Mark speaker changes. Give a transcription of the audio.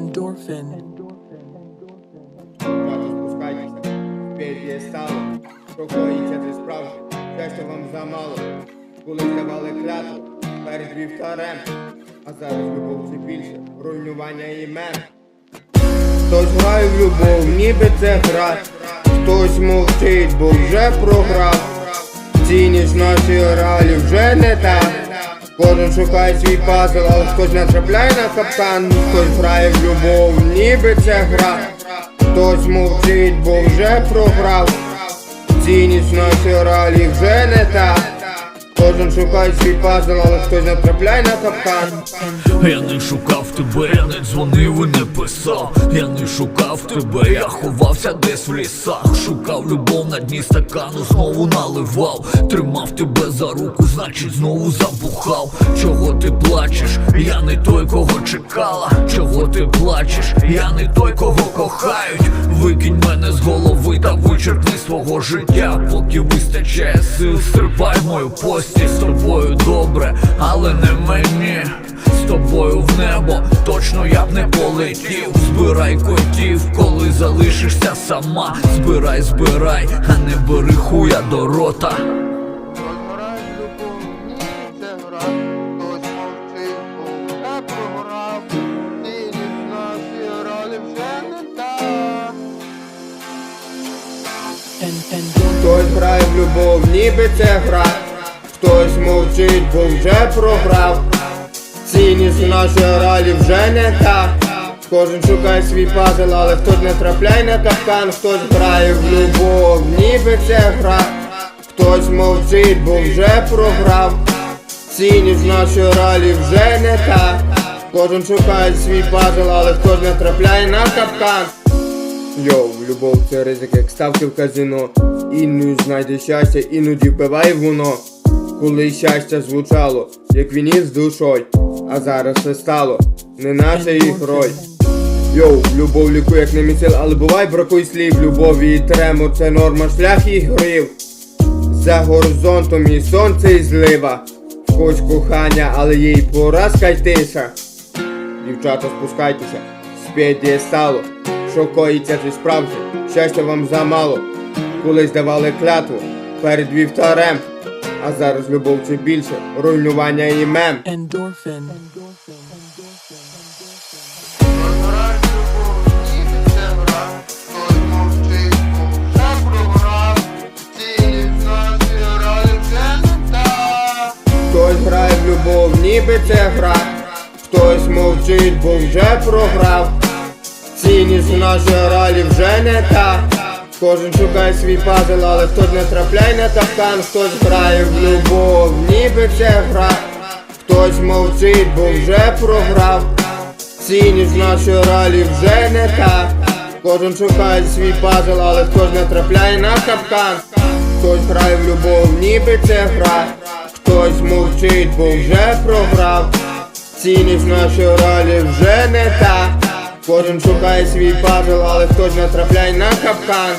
Speaker 1: Endorphin.
Speaker 2: Спускайтеся, п'є стало, що коїться це справді, щастя вам замало, коли давали клятву перед вівтарем, а зараз любов це більше, руйнування імен. Хтось грає в любов, ніби це гра, хтось мовчить, бо вже програв. Цінність нашої реалі вже не та. Кожен шукає свій пазл, але хтось натрапляє на каптан, хтось грає в любов, ніби це гра. Хтось мовчить, бо вже програв. Цінність нашої ралі вже не та. Кожен шукає свій пазл, але хтось натрапляє на капкан.
Speaker 3: Я не шукав тебе, я не дзвонив і не писав. Я не шукав тебе, я ховався десь в лісах. Шукав любов на дні стакану, знову наливав. Тримав тебе за руку, значить знову забухав. Чого ти плачеш? Я не той, кого чекала. Чого ти плачеш? Я не той, кого кохають. Викинь мене з голови та вичерпни свого життя, поки вистачає сил, стрипай мою пості з тобою добре, але не мені. З тобою в небо точно я б не полетів. Збирай котів, коли залишишся сама. Збирай, збирай, а не бери хуя до рота.
Speaker 4: Хтось
Speaker 2: грає в любов, ніби це гра, хтось мовчить, бо вже програв. Цінність нашої ралі вже не та. Кожен шукає свій пазл, але хтось не трапляє на капкан, хтось грає в любов, ніби це гра, хтось мовчить, бо вже програв. Цінність нашої ралі вже не та. Кожен шукає свій пазл, але хтось не трапляє на капкан. Йоу, любов це ризик, як ставки в казино. Іноді знайде щастя, іноді вбиває воно. Коли щастя звучало, як вініс з душою, а зараз все стало, не наша їх роль. Йоу, любов лікує, як не місил, але бувай бракує слів. Любові і тремо, це норма, шлях і грив. За горизонтом і сонце і злива. Когось кохання, але їй поразка й тиша. Дівчата, спускайтеся, сп'єдіє стало, що коїться це справді, щастя вам замало. Колись давали клятву перед вівтарем, а зараз любов це більше, руйнування
Speaker 4: вже не та.
Speaker 2: Хтось грає в любов, ніби це гра, хтось мовчить, бо вже програв. Цінність нашої ралі вже не та. Кожен шукає свій пазл, але хтось не трапляє на капкан, хтось грає в любов, ніби це гра, хтось мовчить, бо вже програв. Цінність нашої ралі вже не та. Кожен шукає свій пазл, але хтось не трапляє на капкан. Хтось грає в любов, ніби це гра, хтось мовчить, бо вже програв. Цінність нашої ролі вже не та. Кожен шукає свій пазл, але хтось не трапляє на капкан.